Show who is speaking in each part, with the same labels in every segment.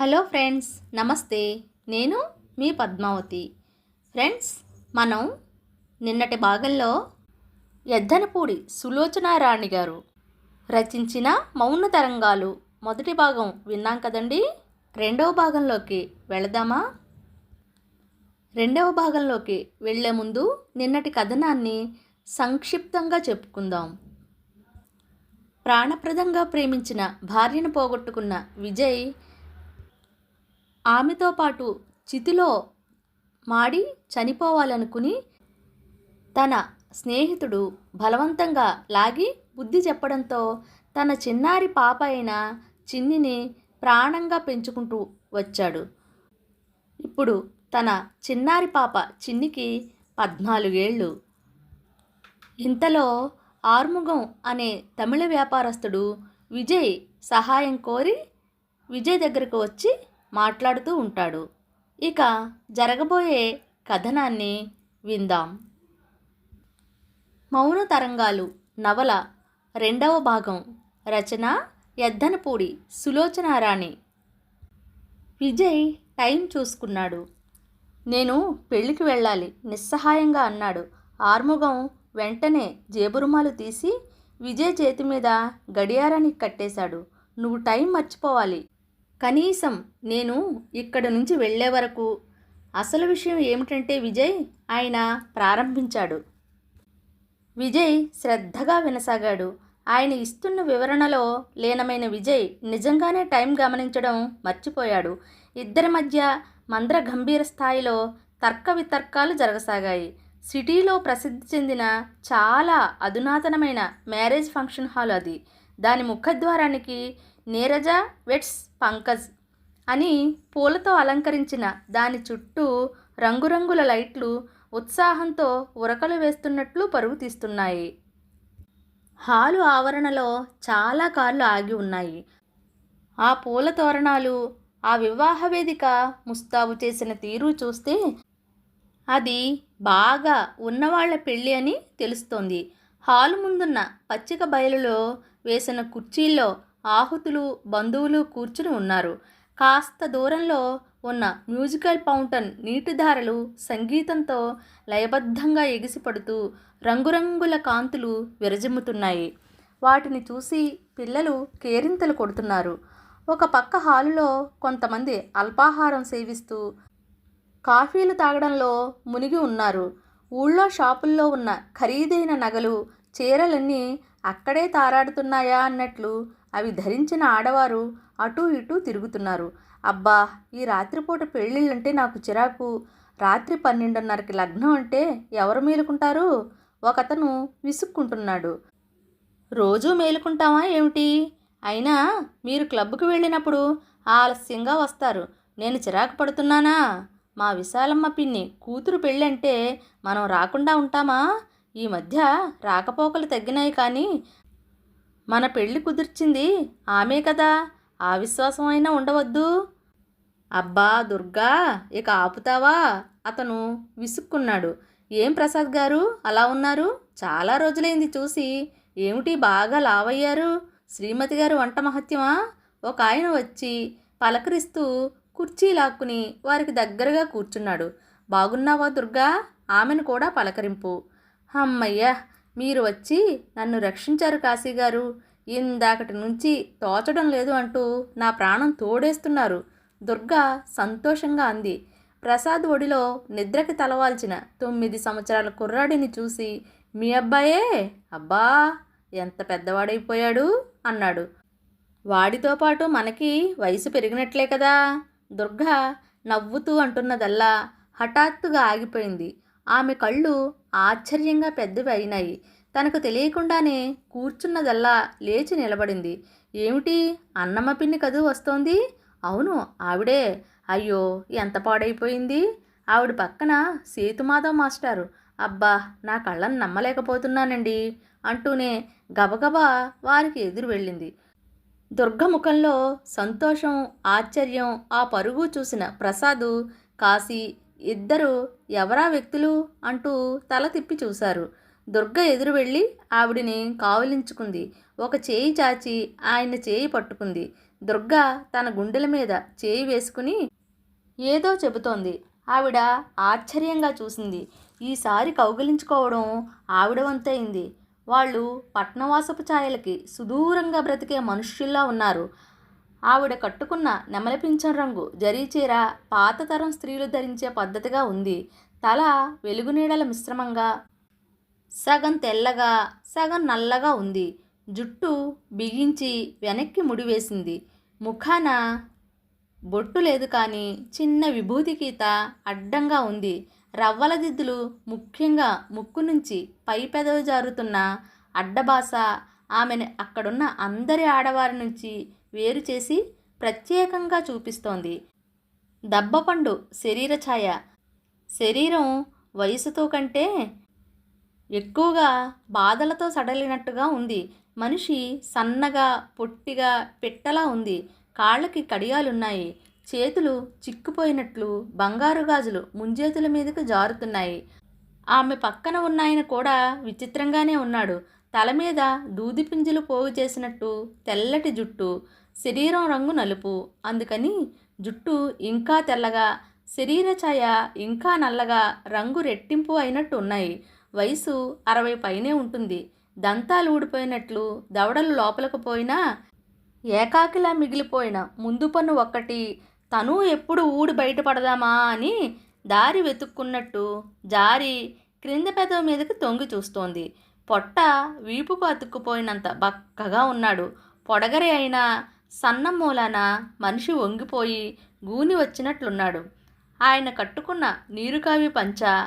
Speaker 1: Hello friends నమస్తే. నేను మీ Padmavati. Friends మనం నిన్నటి భాగంలో ఎద్దనపూడి సులోచనారాణి గారు రచించిన మౌన తరంగాలు మొదటి భాగం విన్నాం కదండి? రెండవ భాగంలోకి వెళదామా? రెండవ భాగంలోకి వెళ్ళే ముందు నిన్నటి కథనాన్ని సంక్షిప్తంగా చెప్పుకుందాం. ప్రాణప్రదంగా ప్రేమించిన భార్యను పోగొట్టుకున్న విజయ్ ఆమెతో పాటు చితిలో మాడి చనిపోవాలనుకుని తన స్నేహితుడు బలవంతంగా లాగి బుద్ధి చెప్పడంతో తన చిన్నారి పాప అయిన చిన్నిని ప్రాణంగా పెంచుకుంటూ వచ్చాడు. ఇప్పుడు తన చిన్నారి పాప చిన్నికి పద్నాలుగేళ్ళు. ఇంతలో ఆర్ముగం అనే తమిళ వ్యాపారస్తుడు విజయ్ సహాయం కోరి విజయ్ దగ్గరకు వచ్చి మాట్లాడుతూ ఉంటాడు. ఇక జరగబోయే కథనాన్ని విందాం. మౌన తరంగాలు నవల రెండవ భాగం రచన ఎద్దనపూడి సులోచనారాణి విజయ్ టైం చూసుకున్నాడు. నేను పెళ్ళికి వెళ్ళాలి నిస్సహాయంగా అన్నాడు. ఆర్ముగం వెంటనే జేబురుమాలు తీసి విజయ్ చేతి మీద గడియారానికి కట్టేశాడు. నువ్వు టైం మర్చిపోవాలి. కనీసం నేను ఇక్కడ నుంచి వెళ్ళే వరకు అసలు విషయం ఏమిటంటే విజయ్ ఆయన ప్రారంభించాడు. విజయ్ శ్రద్ధగా వినసాగాడు. ఆయన ఇస్తున్న వివరణలో లీనమైన విజయ్ నిజంగానే టైం గమనించడం మర్చిపోయాడు. ఇద్దరి మధ్య మంద్ర గంభీర స్థాయిలో తర్క వితర్కాలు జరగసాగాయి. సిటీలో ప్రసిద్ధి చెందిన చాలా అధునాతనమైన మ్యారేజ్ ఫంక్షన్ హాల్ అది. దాని ముఖద్వారానికి నీరజ వెట్స్ పంకజ్ అని పూలతో అలంకరించిన దాని చుట్టూ రంగురంగుల లైట్లు ఉత్సాహంతో ఉరకలు వేస్తున్నట్లు పరుగు తీస్తున్నాయి. హాలు ఆవరణలో చాలా కార్లు ఆగి ఉన్నాయి. ఆ పూల తోరణాలు ఆ వివాహ వేదిక ముస్తాబు చేసిన తీరు చూస్తే అది బాగా ఉన్నవాళ్ళ పెళ్ళి అని తెలుస్తోంది. హాలు ముందున్న పచ్చిక బయలులో వేసిన కుర్చీల్లో ఆహుతులు బంధువులు కూర్చుని ఉన్నారు. కాస్త దూరంలో ఉన్న మ్యూజికల్ ఫౌంటైన్ నీటిధారలు సంగీతంతో లయబద్ధంగా ఎగిసిపడుతూ రంగురంగుల కాంతులు విరజిమ్ముతున్నాయి. వాటిని చూసి పిల్లలు కేరింతలు కొడుతున్నారు. ఒక పక్క హాలులో కొంతమంది అల్పాహారం సేవిస్తూ కాఫీలు తాగడంలో మునిగి ఉన్నారు. ఊళ్ళో షాపుల్లో ఉన్న ఖరీదైన నగలు చీరలన్నీ అక్కడే తారాడుతున్నాయా అన్నట్లు అవి ధరించిన ఆడవారు అటూ ఇటూ తిరుగుతున్నారు. అబ్బా ఈ రాత్రిపూట పెళ్ళిళ్ళంటే నాకు చిరాకు. రాత్రి పన్నెండున్నరకి లగ్నం అంటే ఎవరు మేలుకుంటారు? ఒకతను విసుక్కుంటున్నాడు. రోజూ మేలుకుంటామా ఏమిటి? అయినా మీరు క్లబ్కు వెళ్ళినప్పుడు ఆలస్యంగా వస్తారు. నేను చిరాకు పడుతున్నానా? మా విశాలమ్మ పిన్ని కూతురు పెళ్ళంటే మనం రాకుండా ఉంటామా? ఈ మధ్య రాకపోకలు తగ్గినాయి కానీ మన పెళ్ళి కుదిర్చింది ఆమె కదా. ఆ విశ్వాసం అయినా ఉండవద్దు. అబ్బా దుర్గా ఇక ఆపుతావా? అతను విసుక్కున్నాడు. ఏం ప్రసాద్ గారు? అలా ఉన్నారు? చాలా రోజులైంది చూసి. ఏమిటి బాగా లావయ్యారు? శ్రీమతి గారు వంట మహత్యమా? ఒక ఆయన వచ్చి పలకరిస్తూ కుర్చీ లాక్కుని వారికి దగ్గరగా కూర్చున్నాడు. బాగున్నావా దుర్గా? ఆమెను కూడా పలకరింపు. అమ్మయ్య మీరు వచ్చి నన్ను రక్షించారు కాశీగారు ఇందాకటి నుంచి తోచడం లేదు అంటూ నా ప్రాణం తోడేస్తున్నారు. దుర్గా సంతోషంగా అంది. ప్రసాద్ ఒడిలో నిద్రకి తలవాల్చిన తొమ్మిది సంవత్సరాల కుర్రాడిని చూసి మీ అబ్బాయే? అబ్బా ఎంత పెద్దవాడైపోయాడు? అన్నాడు. వాడితో పాటు మనకి వయసు పెరిగినట్లే కదా. దుర్గా నవ్వుతూ అంటున్నదల్లా హఠాత్తుగా ఆగిపోయింది. ఆమె కళ్ళు ఆశ్చర్యంగా పెద్దవి అయినాయి. తనకు తెలియకుండానే కూర్చున్నదల్లా లేచి నిలబడింది. ఏమిటి? అన్నమ్మ పిన్ని కదూ వస్తోంది? అవును ఆవిడే. అయ్యో ఎంత పాడైపోయింది? ఆవిడ పక్కన సేతుమాధవ్ మాస్టారు. అబ్బా నా కళ్ళను నమ్మలేకపోతున్నానండి అంటూనే గబగబా వారికి ఎదురు వెళ్ళింది. దుర్గముఖంలో సంతోషం ఆశ్చర్యం ఆ పరుగు చూసిన ప్రసాదు కాశీ ఇద్దరు ఎవరా వ్యక్తులు అంటూ తల తిప్పి చూశారు. దుర్గ ఎదురు వెళ్ళి ఆవిడిని కావలించుకుంది. ఒక చేయి చాచి ఆయన చేయి పట్టుకుంది. దుర్గ తన గుండెల మీద చేయి వేసుకుని ఏదో చెబుతోంది. ఆవిడ ఆశ్చర్యంగా చూసింది. ఈసారి కౌగిలించుకోవడం ఆవిడ వంతైంది వాళ్ళు పట్నవాసపు ఛాయలకి సుదూరంగా బ్రతికే మనుష్యుల్లా ఉన్నారు. ఆవిడ కట్టుకున్న నెమలిపించం రంగు జరీచీర పాత తరం స్త్రీలు ధరించే పద్ధతిగా ఉంది. తల వెలుగునీడల మిశ్రమంగా సగం తెల్లగా సగం నల్లగా ఉంది. జుట్టు బిగించి వెనక్కి ముడివేసింది ముఖాన బొట్టు లేదు కానీ చిన్న విభూతి గీత అడ్డంగా ఉంది. రవ్వల దిద్దులు ముఖ్యంగా ముక్కు నుంచి పై పెదవి జారుతున్న అడ్డబాస. ఆమెను అక్కడున్న అందరి ఆడవారి నుంచి వేరు చేసి ప్రత్యేకంగా చూపిస్తోంది. దబ్బపండు శరీర ఛాయ. శరీరం వయసుతో కంటే ఎక్కువగా బాధలతో సడలినట్టుగా ఉంది. మనిషి సన్నగా పొట్టిగా పెట్టలా ఉంది. కాళ్ళకి కడియాలున్నాయి. చేతులు చిక్కుపోయినట్లు బంగారు గాజులు ముంజేతుల మీదకు జారుతున్నాయి. ఆమె పక్కన ఉన్నాయన కూడా విచిత్రంగానే ఉన్నాడు. తల మీద దూది పింజలు పోగు చేసినట్టు తెల్లటి జుట్టు. శరీరం రంగు నలుపు. అందుకని జుట్టు ఇంకా తెల్లగా శరీర ఛాయ ఇంకా నల్లగా రంగు రెట్టింపు అయినట్టు ఉన్నాయి. వయసు అరవై పైనే ఉంటుంది. దంతాలు ఊడిపోయినట్లు దవడలు లోపలకు పోయినా ఏకాకిలా మిగిలిపోయిన ముందు పన్ను ఒక్కటి తను ఎప్పుడు ఊడి బయటపడదామా అని దారి వెతుక్కున్నట్టు జారి క్రింద పెదవి మీదకి తొంగి చూస్తోంది. పొట్ట వీపుకు అతుక్కుపోయినంత బక్కగా ఉన్నాడు. పొడగరి అయినా సన్నం మూలాన మనిషి వంగిపోయి గూని వచ్చినట్లున్నాడు. ఆయన కట్టుకున్న నీరుకావి పంచ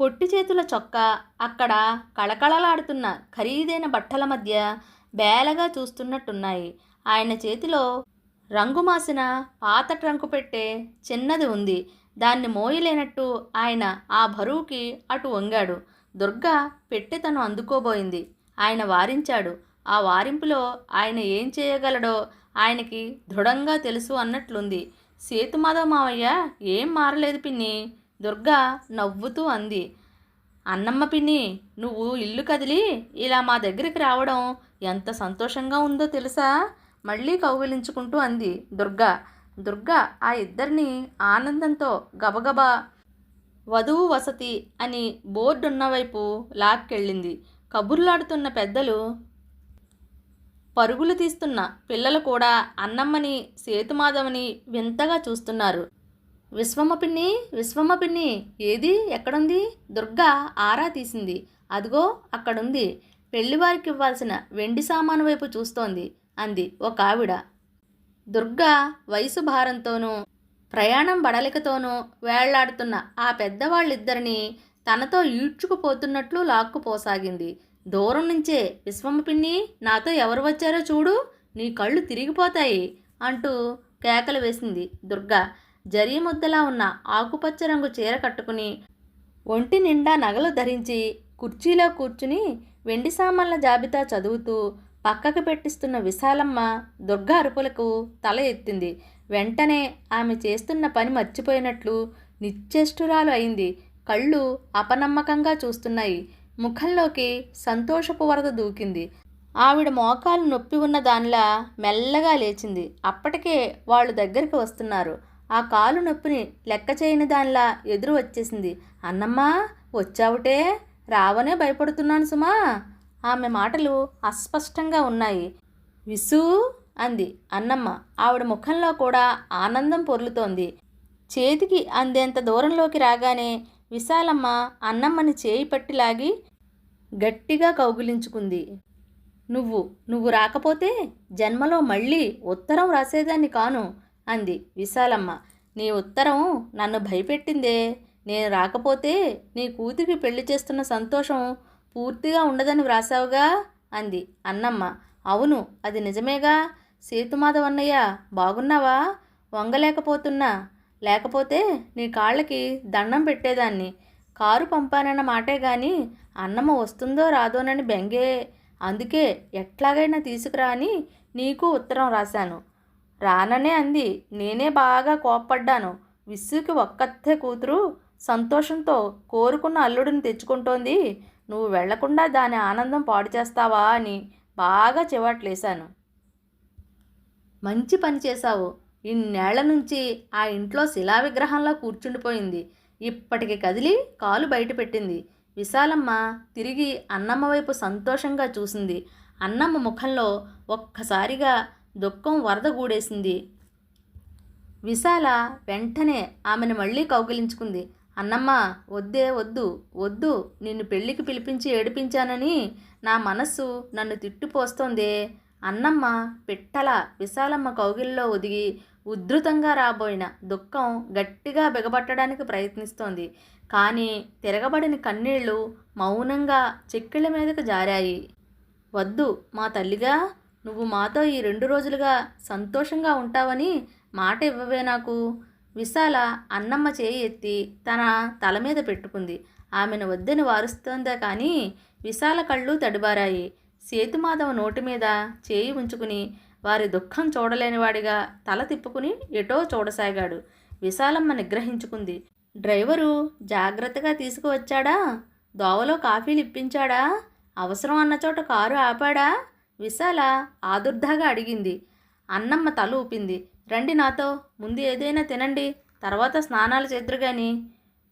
Speaker 1: పొట్టి చేతుల చొక్కా అక్కడ కళకళలాడుతున్న ఖరీదైన బట్టల మధ్య బేలగా చూస్తున్నట్టున్నాయి. ఆయన చేతిలో రంగు మాసిన పాత ట్రంకు పెట్టే చిన్నది ఉంది. దాన్ని మోయలేనట్టు ఆయన ఆ బరువుకి అటు వంగాడు. దుర్గా పెట్టె తను అందుకోబోయింది. ఆయన వారించాడు. ఆ వారింపులో ఆయన ఏం చేయగలడో ఆయనకి దృఢంగా తెలుసు అన్నట్లుంది. సేతుమాధవ మావయ్య ఏం మారలేదు పిన్ని దుర్గా నవ్వుతూ అంది. అన్నమ్మ పిన్ని నువ్వు ఇల్లు కదిలి ఇలా మా దగ్గరికి రావడం ఎంత సంతోషంగా ఉందో తెలుసా మళ్ళీ కౌగిలించుకుంటూ అంది దుర్గా. దుర్గా ఆ ఇద్దరిని ఆనందంతో గబగబా వధువు వసతి అని బోర్డు వైపు లాక్కెళ్ళింది. కబుర్లాడుతున్న పెద్దలు పరుగులు తీస్తున్న పిల్లలు కూడా అన్నమ్మని సేతుమాధవని వింతగా చూస్తున్నారు. విశ్వమ్మ పిన్ని విశ్వమ్మ పిన్ని ఏది? ఎక్కడుంది? దుర్గా ఆరా తీసింది. అదిగో అక్కడుంది. పెళ్ళివారికి ఇవ్వాల్సిన వెండి సామాను వైపు చూస్తోంది అంది ఒక ఆవిడ దుర్గా వయసు భారంతోనూ ప్రయాణం బడలికతోనూ వేళ్ళాడుతున్న ఆ పెద్దవాళ్ళిద్దరినీ తనతో ఈడ్చుకుపోతున్నట్లు లాక్కుపోసాగింది. దూరం నుంచే విశ్వమ్మ పిన్ని నాతో ఎవరు వచ్చారో చూడు నీ కళ్ళు తిరిగిపోతాయి అంటూ కేకలు వేసింది దుర్గా. జరీ ముద్దలా ఉన్న ఆకుపచ్చ రంగు చీర కట్టుకుని ఒంటి నిండా నగలు ధరించి కుర్చీలో కూర్చుని వెండి సామాన్ల జాబితా చదువుతూ పక్కకు పెట్టిస్తున్న విశాలమ్మ దుర్గా అరుపులకు తల ఎత్తింది. వెంటనే ఆమె చేస్తున్న పని మర్చిపోయినట్లు నిశ్చేష్టురాలు అయింది. కళ్ళు అపనమ్మకంగా చూస్తున్నాయి. ముఖంలోకి సంతోషపు వరద దూకింది. ఆవిడ మోకాలు నొప్పి ఉన్న దానిలా మెల్లగా లేచింది. అప్పటికే వాళ్ళు దగ్గరికి వస్తున్నారు. ఆ కాలు నొప్పిని లెక్క చేయని దానిలా ఎదురు వచ్చేసింది. అన్నమ్మా వచ్చావుటే? రావనే భయపడుతున్నాను సుమా! ఆమె మాటలు అస్పష్టంగా ఉన్నాయి. విసు! అంది. అన్నమ్మ ఆవిడ ముఖంలో కూడా ఆనందం పొర్లుతోంది. చేతికి అందేంత దూరంలోకి రాగానే విశాలమ్మ అన్నమ్మని చేయి పట్టి లాగి గట్టిగా కౌగిలించుకుంది. నువ్వు నువ్వు రాకపోతే జన్మలో మళ్ళీ ఉత్తరం రాసేదాన్ని కాను అంది విశాలమ్మ. నీ ఉత్తరం నన్ను భయపెట్టిందే. నేను రాకపోతే నీ కూతురికి పెళ్ళి చేస్తున్న సంతోషం పూర్తిగా ఉండదని వ్రాసావుగా అంది అన్నమ్మ. అవును అది నిజమేగా. సేతుమాధవన్నయ్య బాగున్నావా? వంగలేకపోతున్నా. లేకపోతే నీ కాళ్ళకి దండం పెట్టేదాన్ని. కారు పంపానన్న మాటే గాని అన్నము వస్తుందో రాదోనని బెంగే. అందుకే ఎట్లాగైనా తీసుకురా అని నీకు ఉత్తరం రాశాను. రాననే అంది. నేనే బాగా కోప్పడ్డాను. విస్సుకి ఒక్కతే కూతురు సంతోషంతో కోరుకున్న అల్లుడిని తెచ్చుకుంటోంది. నువ్వు వెళ్ళకుండా దాని ఆనందం పాడు చేస్తావా అని బాగా చివాట్లేశాను. మంచి పని చేశావు. ఇన్నేళ్ళ నుంచి ఆ ఇంట్లో శిలా విగ్రహంలా కూర్చుండిపోయింది. ఇప్పటికి కదిలి కాలు బయట పెట్టింది. విశాలమ్మ తిరిగి అన్నమ్మ వైపు సంతోషంగా చూసింది. అన్నమ్మ ముఖంలో ఒక్కసారిగా దుఃఖం వరద గూడేసింది. విశాల వెంటనే ఆమెను మళ్ళీ కౌగిలించుకుంది. అన్నమ్మ వద్దే వద్దు వద్దు నిన్ను పెళ్ళికి పిలిపించి ఏడిపించానని నా మనస్సు నన్ను తిట్టిపోస్తోందే. అన్నమ్మ పిట్టల విశాలమ్మ కౌగిల్లో ఒదిగి ఉధృతంగా రాబోయిన దుఃఖం గట్టిగా బిగబట్టడానికి ప్రయత్నిస్తోంది. కానీ తిరగబడిన కన్నీళ్ళు మౌనంగా చెక్కిళ్ళ మీదకు జారాయి. వద్దు మా తల్లిగా నువ్వు మాతో ఈ రెండు రోజులుగా సంతోషంగా ఉంటావని మాట ఇవ్వవే నాకు. విశాల అన్నమ్మ చేయి ఎత్తి తన తల మీద పెట్టుకుంది. ఆమెను వద్దని వారుస్తోందే కానీ విశాల కళ్ళు తడిబారాయి. సేతుమాధవ నోటి మీద చేయి ఉంచుకుని వారి దుఃఖం చూడలేనివాడిగా తల తిప్పుకుని ఎటో చూడసాగాడు. విశాలమ్మ నిగ్రహించుకుంది. డ్రైవరు జాగ్రత్తగా తీసుకువచ్చాడా? దోవలో కాఫీలు ఇప్పించాడా? అవసరం అన్న చోట కారు ఆపాడా? విశాల ఆదుర్దాగా అడిగింది. అన్నమ్మ తల ఊపింది. రండి నాతో ముందు ఏదైనా తినండి తర్వాత స్నానాలు చేద్దరు గాని.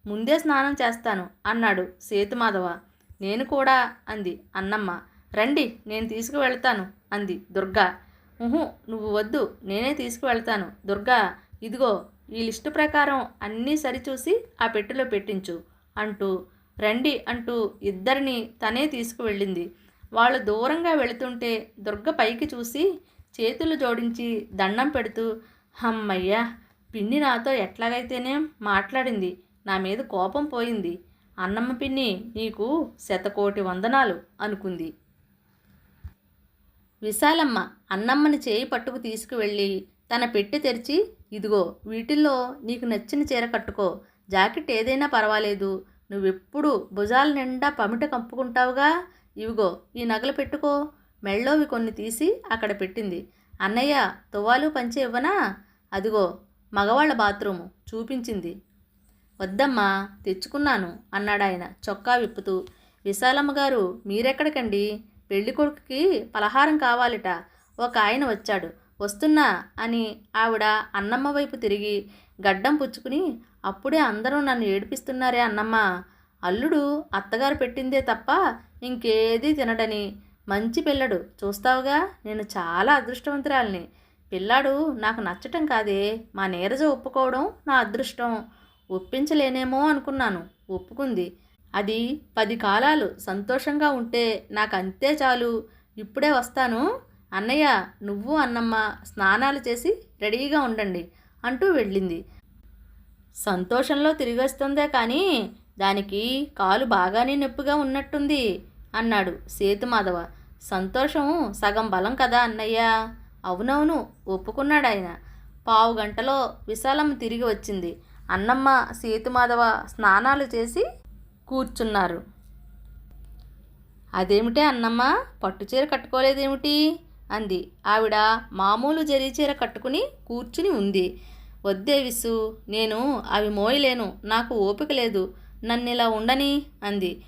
Speaker 1: ముందే స్నానం చేస్తాను అన్నాడు సేతుమాధవ. నేను కూడా అంది అన్నమ్మ. రండి నేను తీసుకువెళ్తాను అంది దుర్గా. నువ్వు వద్దు నేనే తీసుకువెళ్తాను. దుర్గా ఇదిగో ఈ లిస్టు ప్రకారం అన్నీ సరిచూసి ఆ పెట్టెలో పెట్టించు అంటూ రండి అంటూ ఇద్దరిని తనే తీసుకువెళ్ళింది. వాళ్ళు దూరంగా వెళుతుంటే దుర్గ పైకి చూసి చేతులు జోడించి దండం పెడుతూ హమ్మయ్యా పిన్ని నాతో ఎట్లాగైతేనే మాట్లాడింది నా మీద కోపం పోయింది. అన్నమ్మ పిన్ని నీకు శతకోటి వందనాలు అనుకుంది. విశాలమ్మ అన్నమ్మని చేయి పట్టుకు తీసుకువెళ్ళి తన పెట్టి తెరిచి ఇదిగో వీటిల్లో నీకు నచ్చిన చీర కట్టుకో. జాకెట్ ఏదైనా పర్వాలేదు. నువ్వెప్పుడు భుజాల నిండా పమిట కంపుకుంటావుగా? ఇవిగో ఈ నగలు పెట్టుకో. మెళ్ళోవి కొన్ని తీసి అక్కడ పెట్టింది. అన్నయ్య తువ్వాలు పంచే ఇవ్వనా? అదిగో మగవాళ్ళ బాత్రూము చూపించింది. వద్దమ్మా తెచ్చుకున్నాను అన్నాడాయన చొక్కా విప్పుతూ. విశాలమ్మ గారు మీరెక్కడికండి? పెళ్ళి కొడుకుకి పలహారం కావాలిట. ఒక ఆయన వచ్చాడు. వస్తున్నా అని ఆవిడ అన్నమ్మ వైపు తిరిగి గడ్డం పుచ్చుకుని అప్పుడే అందరూ నన్ను ఏడిపిస్తున్నారే అన్నమ్మ. అల్లుడు అత్తగారు పెట్టిందే తప్ప ఇంకేదీ తినడని. మంచి పిల్లడు. చూస్తావుగా? నేను చాలా అదృష్టవంతురాలిని. పిల్లాడు నాకు నచ్చటం కాదే. మా నీరజ ఒప్పుకోవడం నా అదృష్టం. ఒప్పించలేనేమో అనుకున్నాను. ఒప్పుకుంది. అది పది కాలాలు సంతోషంగా ఉంటే నాకు అంతే చాలు. ఇప్పుడే వస్తాను. అన్నయ్య నువ్వు అన్నమ్మ స్నానాలు చేసి రెడీగా ఉండండి అంటూ వెళ్ళింది. సంతోషంలో తిరిగి వస్తుందే కానీ దానికి కాలు బాగానే నొప్పిగా ఉన్నట్టుంది అన్నాడు సేతుమాధవ. సంతోషం సగం బలం కదా అన్నయ్య? అవునవును ఒప్పుకున్నాడు ఆయన పావు గంటలో విశాలమ్మ తిరిగి వచ్చింది. అన్నమ్మ సేతుమాధవ స్నానాలు చేసి కూర్చున్నారు. అదేమిటే అన్నమ్మ? పట్టుచీర కట్టుకోలేదేమిటి? అంది. ఆవిడ మామూలు జరీ చీర కట్టుకుని కూర్చుని ఉంది. వద్దే విసు నేను అవి మోయలేను నాకు ఓపిక లేదు నన్ను ఇలా ఉండని అంది.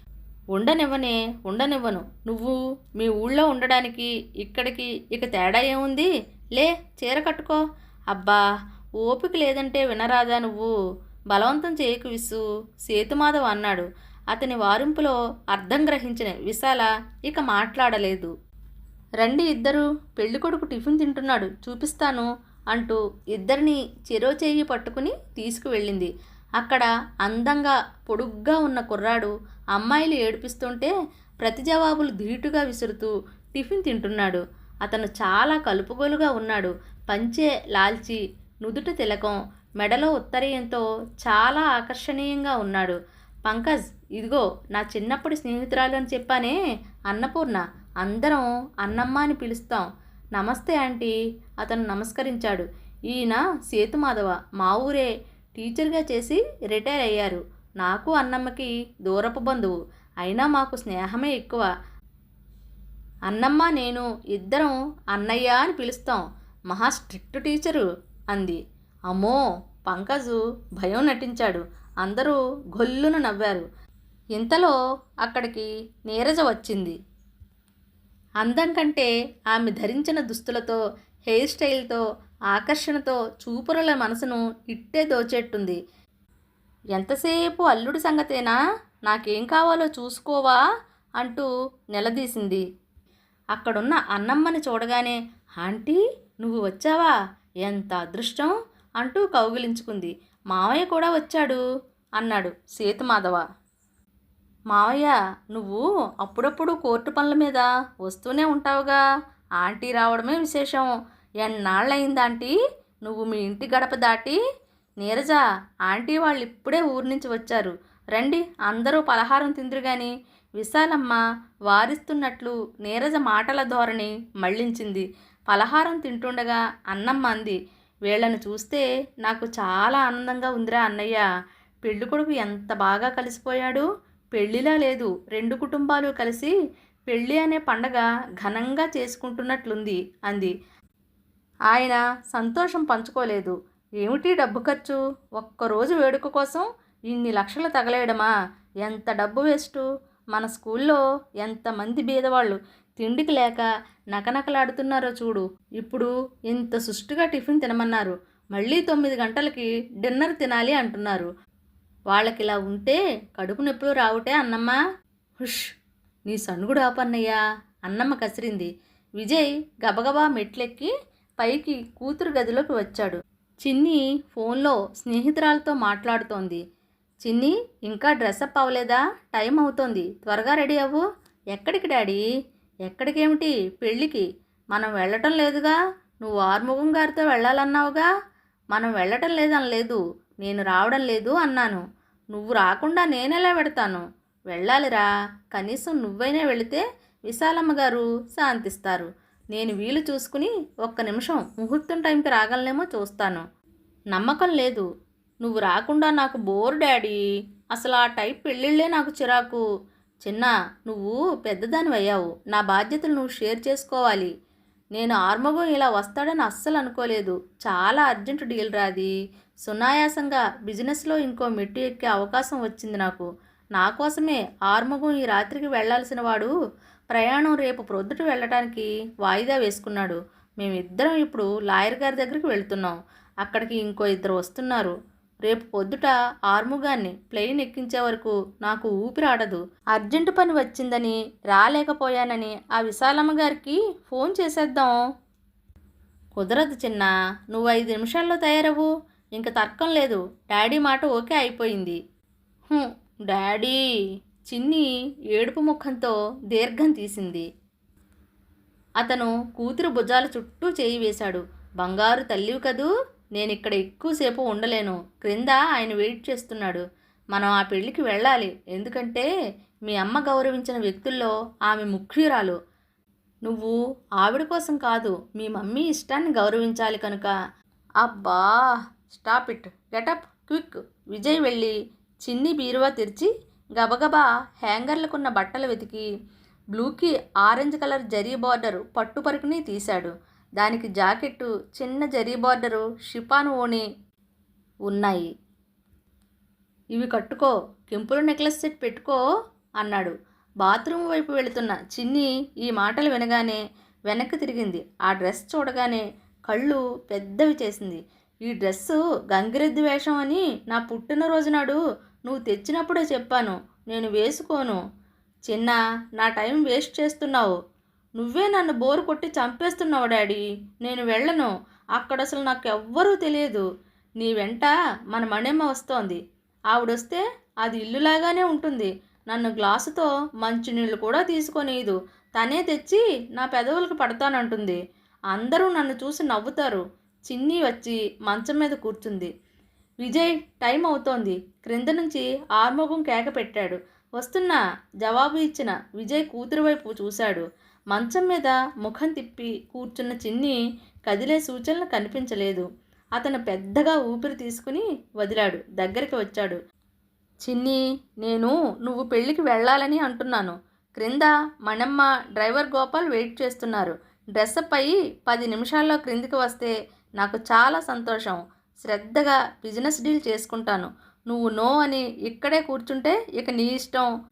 Speaker 1: ఉండనివ్వనే ఉండనివ్వను. నువ్వు మీ ఊళ్ళో ఉండడానికి ఇక్కడికి ఇక తేడా ఏముంది? లే చీర కట్టుకో. అబ్బా ఓపిక లేదంటే వినరాదా నువ్వు? బలవంతం చేయకు విసు సేతుమాధవ్ అన్నాడు. అతని వారింపులో అర్థం గ్రహించిన విశాల ఇక మాట్లాడలేదు. రండి ఇద్దరు పెళ్ళికొడుకు టిఫిన్ తింటున్నాడు చూపిస్తాను అంటూ ఇద్దరిని చెరో చేయి పట్టుకుని తీసుకువెళ్ళింది. అక్కడ అందంగా పొడుగ్గా ఉన్న కుర్రాడు అమ్మాయిలు ఏడిపిస్తుంటే ప్రతి జవాబులు ధీటుగా విసురుతూ టిఫిన్ తింటున్నాడు. అతను చాలా కలుపుగోలుగా ఉన్నాడు. పంచే లాల్చి నుదుట తిలకం మెడలో ఉత్తరీయంతో చాలా ఆకర్షణీయంగా ఉన్నాడు. పంకజ్ ఇదిగో నా చిన్నప్పటి స్నేహితురాలు అని చెప్పానే అన్నపూర్ణ. అందరం అన్నమ్మ అని పిలుస్తాం. నమస్తే ఆంటీ. అతను నమస్కరించాడు. ఈయన సేతుమాధవ. మా ఊరే. టీచర్గా చేసి రిటైర్ అయ్యారు. నాకు అన్నమ్మకి దూరపు బంధువు. అయినా మాకు స్నేహమే ఎక్కువ. అన్నమ్మ నేను ఇద్దరం అన్నయ్య అని పిలుస్తాం. మహా స్ట్రిక్ట్ టీచరు అంది. అమ్మో! పంకజు భయం నటించాడు. అందరూ గొల్లును నవ్వారు. ఇంతలో అక్కడికి నీరజ వచ్చింది. అందం కంటే ఆమె ధరించిన దుస్తులతో హెయిర్ స్టైల్తో ఆకర్షణతో చూపురుల మనసును ఇట్టే దోచేట్టుంది. ఎంతసేపు అల్లుడి సంగతేనా? నాకేం కావాలో చూసుకోవా? అంటూ నిలదీసింది. అక్కడున్న అన్నమ్మని చూడగానే ఆంటీ నువ్వు వచ్చావా? ఎంత అదృష్టం? అంటూ కౌగిలించుకుంది. మావయ్య కూడా వచ్చాడు అన్నాడు సీతమాధవ. మావయ్య నువ్వు అప్పుడప్పుడు కోర్టు పనుల మీద వస్తూనే ఉంటావుగా. ఆంటీ రావడమే విశేషం. ఎన్నాళ్ళయిందాంటీ? నువ్వు మీ ఇంటి గడప దాటి నీరజ ఆంటీ వాళ్ళు ఇప్పుడే ఊరి నుంచి వచ్చారు. రండి అందరూ పలహారం తిందురు గాని విశాలమ్మ వారిస్తున్నట్లు నీరజ మాటల ధోరణి మళ్ళించింది. పలహారం తింటుండగా అన్నమ్మ అంది వీళ్ళని చూస్తే నాకు చాలా ఆనందంగా ఉందిరా అన్నయ్య. పెళ్ళికొడుకు ఎంత బాగా కలిసిపోయాడు. పెళ్ళిలా లేదు. రెండు కుటుంబాలు కలిసి పెళ్ళి అనే పండగ ఘనంగా చేసుకుంటున్నట్లుంది అంది. ఆయన సంతోషం పంచుకోలేదు. ఏమిటి డబ్బు ఖర్చు? ఒక్కరోజు వేడుక కోసం ఇన్ని లక్షలు తగలేయడమా? ఎంత డబ్బు వేస్ట్? మన స్కూల్లో ఎంతమంది బీదవాళ్ళు తిండికి లేక నకనకలాడుతున్నారో చూడు. ఇప్పుడు ఇంత సుష్టుగా టిఫిన్ తినమన్నారు. మళ్ళీ తొమ్మిది గంటలకి డిన్నర్ తినాలి అంటున్నారు. వాళ్ళకి ఇలా ఉంటే కడుపు నొప్పులు రావుటే అన్నమ్మ. హుష్ నీ సణుగుడు ఆపన్నయ్యా. అన్నమ్మ కసిరింది. విజయ్ గబగబా మెట్లెక్కి పైకి కూతురు గదిలోకి వచ్చాడు. చిన్ని ఫోన్లో స్నేహితురాలతో మాట్లాడుతోంది. చిన్ని ఇంకా డ్రెస్అప్ అవ్వలేదా? టైం అవుతోంది. త్వరగా రెడీ అవ్వు. ఎక్కడికి డాడీ? ఎక్కడికేమిటి? పెళ్ళికి. మనం వెళ్ళటం లేదుగా. నువ్వు ఆర్ముఖం గారితో వెళ్ళాలన్నావుగా. మనం వెళ్ళటం లేదనలేదు. నేను రావడం లేదు అన్నాను. నువ్వు రాకుండా నేనెలా పెడతాను వెళ్ళాలిరా. కనీసం నువ్వైనా వెళితే విశాలమ్మ గారు శాంతిస్తారు. నేను వీలు చూసుకుని ఒక్క నిమిషం ముహూర్తం టైంకి రాగలనేమో చూస్తాను. నమ్మకం లేదు. నువ్వు రాకుండా నాకు బోర్ డాడీ. అసలు ఆ టైప్ పెళ్ళిళ్ళే నాకు చిరాకు. చిన్న నువ్వు పెద్దదాని అయ్యావు. నా బాధ్యతలు నువ్వు షేర్ చేసుకోవాలి. నేను ఆర్మగం ఇలా వస్తాడని అస్సలు అనుకోలేదు. చాలా అర్జెంటు డీల్ రాది సునాయాసంగా బిజినెస్లో ఇంకో మెట్టు ఎక్కే అవకాశం వచ్చింది నాకు. నా కోసమే ఆర్మగం ఈ రాత్రికి వెళ్ళాల్సిన వాడు. ప్రయాణం రేపు ప్రొద్దుట వెళ్ళటానికి వాయిదా వేసుకున్నాడు. మేమిద్దరం ఇప్పుడు లాయర్ గారి దగ్గరికి వెళ్తున్నాం. అక్కడికి ఇంకో ఇద్దరు వస్తున్నారు. రేపు పొద్దుట ఆర్ముగాన్ని ప్లెయిన్ ఎక్కించే వరకు నాకు ఊపిరాడదు అర్జెంటు పని వచ్చిందని రాలేకపోయానని ఆ విశాలమ్మ గారికి ఫోన్ చేసేద్దాం. కుదరదు చిన్న నువ్వు ఐదు నిమిషాల్లో తయారవు ఇంక తర్కం లేదు. డాడీ మాట ఓకే అయిపోయింది. డాడీ! చిన్ని ఏడుపు ముఖంతో దీర్ఘం తీసింది. అతను కూతురు భుజాల చుట్టూ చేయి వేశాడు. బంగారు తల్లివి కదూ నేను ఇక్కడ ఎక్కువసేపు ఉండలేను. క్రింద ఆయన వెయిట్ చేస్తున్నాడు. మనం ఆ పెళ్ళికి వెళ్ళాలి. ఎందుకంటే మీ అమ్మ గౌరవించిన వ్యక్తుల్లో ఆమె ముఖ్యురాలు. నువ్వు ఆవిడ కోసం కాదు మీ మమ్మీ ఇష్టాన్ని గౌరవించాలి కనుక. అబ్బా! Stop it. Get up quick. Vijay వెళ్ళి చిన్ని బీరువా తెరిచి గబగబా హ్యాంగర్లకున్న బట్టలు వెతికి బ్లూకి ఆరెంజ్ కలర్ జరీ బార్డర్ పట్టు పరుకుని తీశాడు. దానికి జాకెట్టు చిన్న జరీ బార్డరు షిపాన్ ఓణి ఉన్నాయి. ఇవి కట్టుకో కెంపుల నెక్లెస్ సెట్ పెట్టుకో అన్నాడు. బాత్రూమ్ వైపు వెళుతున్న చిన్ని ఈ మాటలు వినగానే వెనక్కి తిరిగింది. ఆ డ్రెస్ చూడగానే కళ్ళు పెద్దవి చేసింది. ఈ డ్రెస్సు గంగిరెద్దు వేషం అని నా పుట్టినరోజు నాడు నువ్వు తెచ్చినప్పుడే చెప్పాను. నేను వేసుకోను. చిన్న నా టైం వేస్ట్ చేస్తున్నావు. నువ్వే నన్ను బోరు కొట్టి చంపేస్తున్నావు డాడీ. నేను వెళ్ళను. అక్కడ అసలు నాకు ఎవ్వరూ తెలియదు. నీ వెంట మన మణిమ్మ వస్తోంది. ఆవిడొస్తే అది ఇల్లులాగానే ఉంటుంది. నన్ను గ్లాసుతో మంచినీళ్ళు కూడా తీసుకొనియదు. తనే తెచ్చి నా పెదవులకు పడతానంటుంది. అందరూ నన్ను చూసి నవ్వుతారు. చిన్ని వచ్చి మంచం మీద కూర్చుంది. విజయ్ టైం అవుతోంది. క్రింద నుంచి ఆర్మోగం కేక పెట్టాడు. వస్తున్నా జవాబు ఇచ్చిన విజయ్ కూతురు వైపు చూశాడు. మంచం మీద ముఖం తిప్పి కూర్చున్న చిన్ని కదిలే సూచనలు కనిపించలేదు. అతను పెద్దగా ఊపిరి తీసుకుని వదిలాడు. దగ్గరికి వచ్చాడు. చిన్ని నేను నువ్వు పెళ్ళికి వెళ్ళాలని అంటున్నాను. క్రింద మణమ్మ డ్రైవర్ గోపాల్ వెయిట్ చేస్తున్నారు. డ్రెస్అప్ అయ్యి పది నిమిషాల్లో క్రిందికి వస్తే నాకు చాలా సంతోషం. శ్రద్ధగా బిజినెస్ డీల్ చేసుకుంటాను. నువ్వు నో అని ఇక్కడే కూర్చుంటే ఇక నీ ఇష్టం.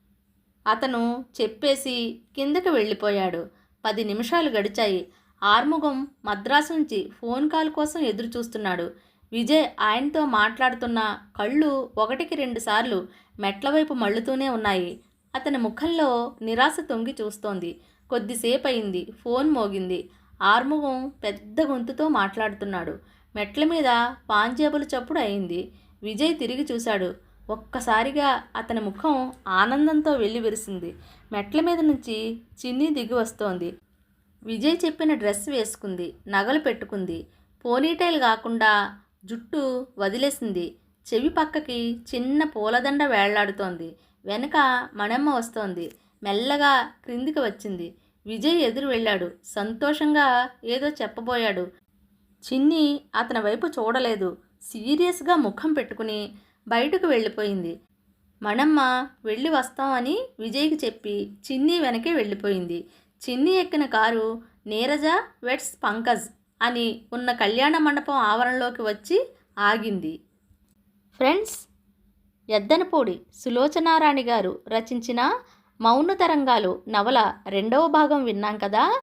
Speaker 1: అతను చెప్పేసి కిందకి వెళ్ళిపోయాడు. పది నిమిషాలు గడిచాయి. ఆర్ముగం మద్రాసు నుంచి ఫోన్ కాల్ కోసం ఎదురు చూస్తున్నాడు విజయ్ ఆయనతో మాట్లాడుతున్న కళ్ళు ఒకటికి రెండు సార్లు మెట్ల వైపు మళ్ళుతూనే ఉన్నాయి. అతని ముఖంలో నిరాశ తొంగి చూస్తోంది. కొద్దిసేపు అయింది ఫోన్ మోగింది. ఆర్ముగం పెద్ద గొంతుతో మాట్లాడుతున్నాడు. మెట్ల మీద పాంజేబుల చప్పుడు అయింది. విజయ్ తిరిగి చూశాడు. ఒక్కసారిగా అతని ముఖం ఆనందంతో వెళ్ళి విరిసింది. మెట్ల మీద నుంచి చిన్ని దిగి వస్తోంది. విజయ్ చెప్పిన డ్రెస్ వేసుకుంది. నగలు పెట్టుకుంది. పోనీటైల్ కాకుండా జుట్టు వదిలేసింది. చెవి పక్కకి చిన్న పూలదండ వేళ్ళాడుతోంది. వెనక మణమ్మ వస్తోంది. మెల్లగా క్రిందికి వచ్చింది. విజయ్ ఎదురు వెళ్ళాడు. సంతోషంగా ఏదో చెప్పబోయాడు. చిన్ని అతని వైపు చూడలేదు. సీరియస్గా ముఖం పెట్టుకుని బయటకు వెళ్ళిపోయింది. మణమ్మ వెళ్ళి వస్తామని విజయ్కి చెప్పి చిన్ని వెనకే వెళ్ళిపోయింది. చిన్ని ఎక్కిన కారు నీరజ వెట్స్ పంకజ్ అని ఉన్న కళ్యాణ మండపం ఆవరణలోకి వచ్చి ఆగింది. ఫ్రెండ్స్ ఎద్దనపూడి సులోచనారాణి గారు రచించిన మౌన తరంగాలు నవల రెండవ భాగం విన్నాం కదా?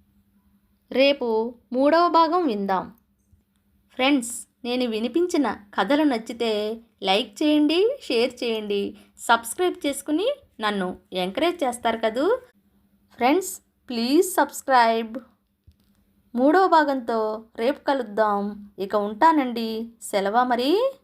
Speaker 1: రేపు మూడవ భాగం విందాం. ఫ్రెండ్స్ నేను వినిపించిన కథలు నచ్చితే లైక్ చేయండి షేర్ చేయండి సబ్స్క్రైబ్ చేసుకుని నన్ను ఎంకరేజ్ చేస్తారు కదూ? Friends please subscribe. మూడవ భాగంతో రేపు కలుద్దాం. ఇక ఉంటానండి. సెలవా మరి?